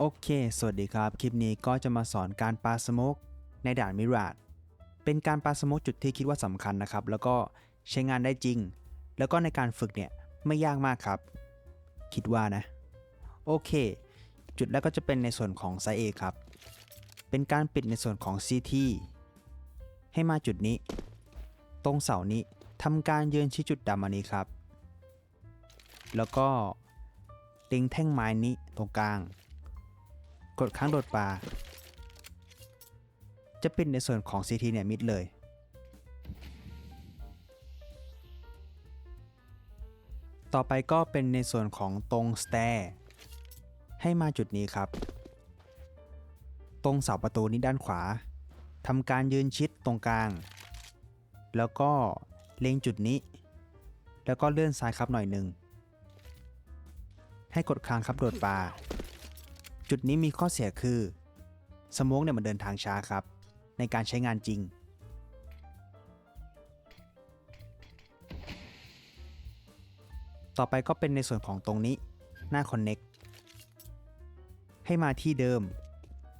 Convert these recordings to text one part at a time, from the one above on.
โอเค สวัสดีครับ คลิปนี้ก็จะมาสอนการปาสโมกในด่านมิราดเป็นการปาสโมกจุดที่คิดว่าสำคัญนะครับ แล้วก็ใช้งานได้จริง แล้วก็ในการฝึกเนี่ยไม่ยากมากครับ คิดว่านะ โอเค จุดแรกก็จะเป็นในส่วนของไซเอครับ เป็นการปิดในส่วนของ CT ให้มาจุดนี้ ตรงเสานี้ทำการยืนชี้จุดดำอันนี้ครับ แล้วก็เล็งแท่งไม้นี้ตรงกลาง กดค้างโดดปลา จะปิดในส่วนของ CT เนี่ยมิดเลยต่อไปก็เป็นในส่วนของตรง stair ให้มาจุดนี้ครับ ตรงเสาประตูนี้ด้านขวาทำการยืนชิดตรงกลาง แล้วก็เล็งจุดนี้ แล้วก็เลื่อนซ้ายครับหน่อยหนึ่งให้กดค้างครับโดดปลา จุดนี้มีข้อเสียคือสโมกเนี่ยมันเดินทางช้าครับ ในการใช้งานจริง ต่อไปก็เป็นในส่วนของตรงนี้หน้า Connect ให้มาที่เดิม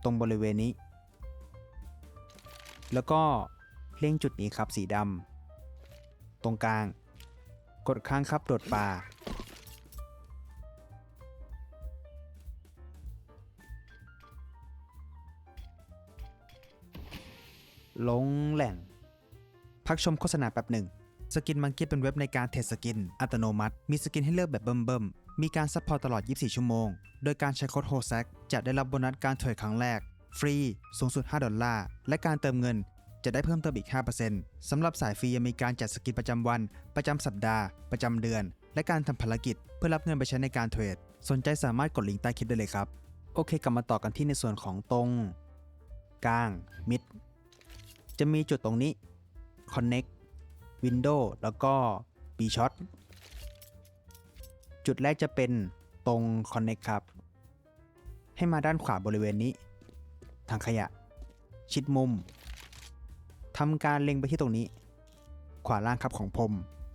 ตรงบริเวณนี้ แล้วก็เล็งจุดนี้ครับสีดำตรงกลาง กดค้างครับโดดปลา ลงแหล่ง พักชมโฆษณาแป๊บหนึ่งสกินมังกี้เป็นเว็บในการเทรดสกิน อัตโนมัติ มีสกินให้เลือกแบบเบิ่มๆ มีการซัพพอร์ตตลอด 24 ชั่วโมง โดยการใช้โค้ดโฮแซกจะได้รับโบนัสการเทรดครั้งแรก ฟรี สูงสุด 5 ดอลลาร์ และการเติมเงินจะได้เพิ่มเติมอีก 5%สำหรับสายฟรียังมีการจัดสกินประจำวัน ประจำสัปดาห์ ประจำเดือน และการทำภารกิจ เพื่อรับเงินไปใช้ในการเทรด สนใจสามารถกดลิงก์ใต้คลิปได้เลยครับ โอเค กลับมาต่อกันที่ในส่วนของตรง กลาง มิด จะมีจุดตรงนี้ Connect Window แล้วก็ B Shot จุดแรกจะเป็นตรง Connect ครับ ให้มาด้านขวาบริเวณนี้ ทางขยะ ชิดมุมทำการเล็งไปที่ตรงนี้ ขวาล่างครับของผม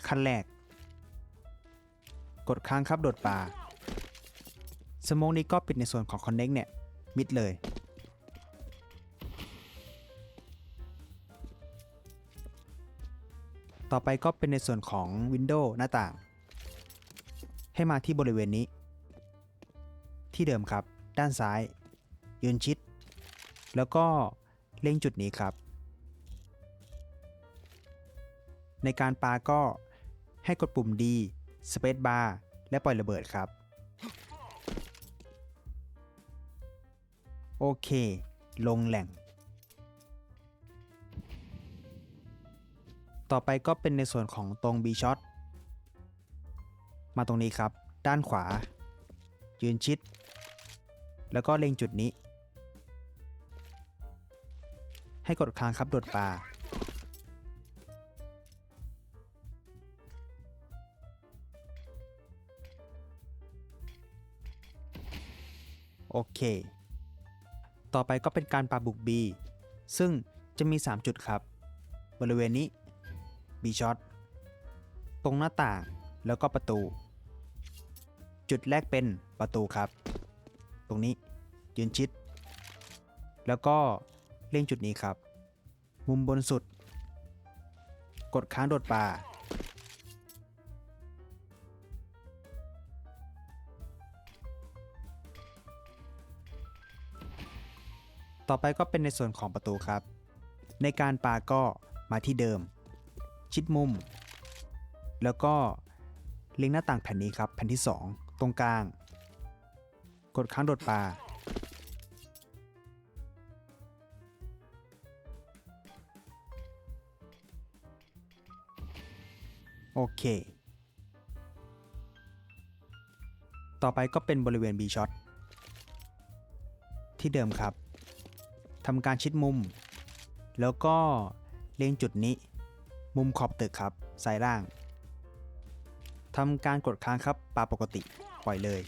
ขั้นแรก กดค้างครับโดดป่าสมองนี้ก็ปิดในส่วนของ Connect เนี่ย มิดเลย ต่อไปก็เป็นในส่วนของ Windows หน้าต่าง ให้มาที่บริเวณนี้ ที่เดิมครับ ด้านซ้าย ยืนชิด แล้วก็เล็งจุดนี้ครับ ในการปาก็ให้กดปุ่ม D Space Bar และปล่อยระเบิดครับ โอเค ลงแหล่ง ต่อไปก็เป็นในส่วนของตรง B shot มาตรงนี้ครับ ด้านขวา ยืนชิด แล้วก็เล็งจุดนี้ ให้กดค้างครับโดดปลาโอเค ต่อไปก็เป็นการปลาบุก B ซึ่งจะมี 3 จุดครับ บริเวณนี้ B shot ตรงหน้าต่างแล้วก็ประตู จุดแรกเป็นประตูครับ ตรงนี้ยืนชิด แล้วก็เล่งจุดนี้ครับ มุมบนสุด กดค้างโดดป่า ต่อไปก็เป็นในส่วนของประตูครับ ในการปาก็มาที่เดิม ชิดมุม แล้วก็เล็งหน้าต่างแผ่นนี้ครับ แผ่นที่ 2 ตรงกลาง กดค้างโดดปลา โอเค ต่อไปก็เป็นบริเวณ B shot ที่เดิมครับทำการชิดมุม แล้วก็เล็งจุดนี้ มุมขอบตึกครับซ้ายล่างทำการกดค้างครับปลาปกติปล่อยเลย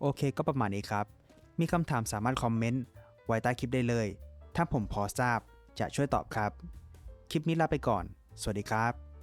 โอเคก็ประมาณนี้ครับ มีคำถามสามารถคอมเมนต์ไว้ใต้คลิปได้เลย ถ้าผมพอทราบจะช่วยตอบครับ คลิปนี้ลาไปก่อน สวัสดีครับ